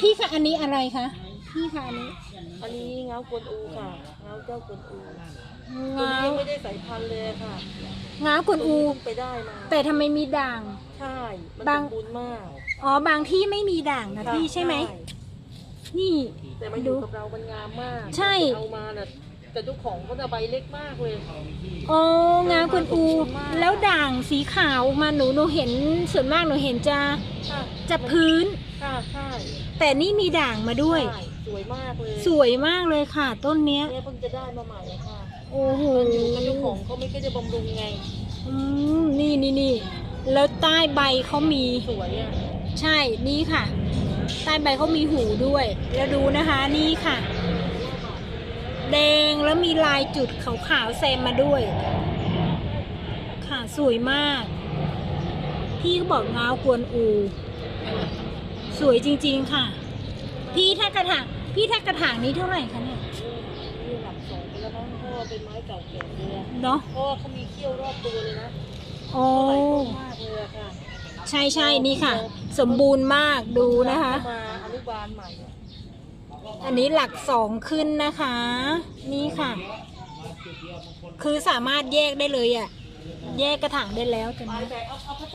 พี่คะอันนี้อะไรคะ พี่คะอันนี้อันนี้เงากวนอูค่ะเงาเจ้ากวนอูตัวง้านี้วยังไม่ได้สายพันธุ์เลยค่ะง้าวกวนอู ตัวนี้เพิ่งไปได้มาแต่ทำไมมีด่าง ใช่มันบาสง มบูรณ์มากอ๋อบางที่ไม่มีด่างนะพี่ใช่ไหม นี่ แต่มาอยู่กับเรามันงามมากใช่ เอามาน่ะแต่เจ้าของเขาจะใบเล็กมากเลย อ๋องาวกวนอู แล้วด่างสีขาวมาหนูหนูเห็นส่วนมากหนูเห็นจะค่ะจะพื้น ค่ะใช่แต่นี่มีด่างมาด้วย ใช่สวยมากเลยสวยมากเลยค่ะ ต้นเนี้ย เนี่ยเพิ่งจะได้มาใหม่อะค่ะโอ้โห มันอยู่กับเจ้าของเขาไม่ก็จะบำรุงไง อืมนี่นี่นี่แล้วใต้ใบเขามี สวยอะใช่นี่ค่ะ ใต้ใบเขามีหูด้วย แล้วดูนะคะนี่ค่ะ แดงแล้วมีลายจุดขาวๆแซมมาด้วย ค่ะสวยมาก พี่ก็บอกงาวกวนอู สวยจริง ๆค่ะ พี่ถ้ากระถางพี่ถ้ากระถางนี้เท่าไหร่คะเนี่ยนี่หลักสองไปแล้วมั้งเพราะว่าเป็นไม้เก่าแก่เลยอะเนาะเพราะว่าเขามีเขี้ยวรอบตัวเลยนะโอ้หลายต้นมากเลยอะค่ะใช่ใช่นี่ค่ะ สมบูรณ์มากดูนะคะเข้ามาอนุบาลใหม่อะอันนี้หลักสองขึ้นนะคะ นี่ค่ะ คือสามารถแยกได้เลยอะ่ะ แยกกระถางได้แล้วตอนไปนี้แต่เอาเอา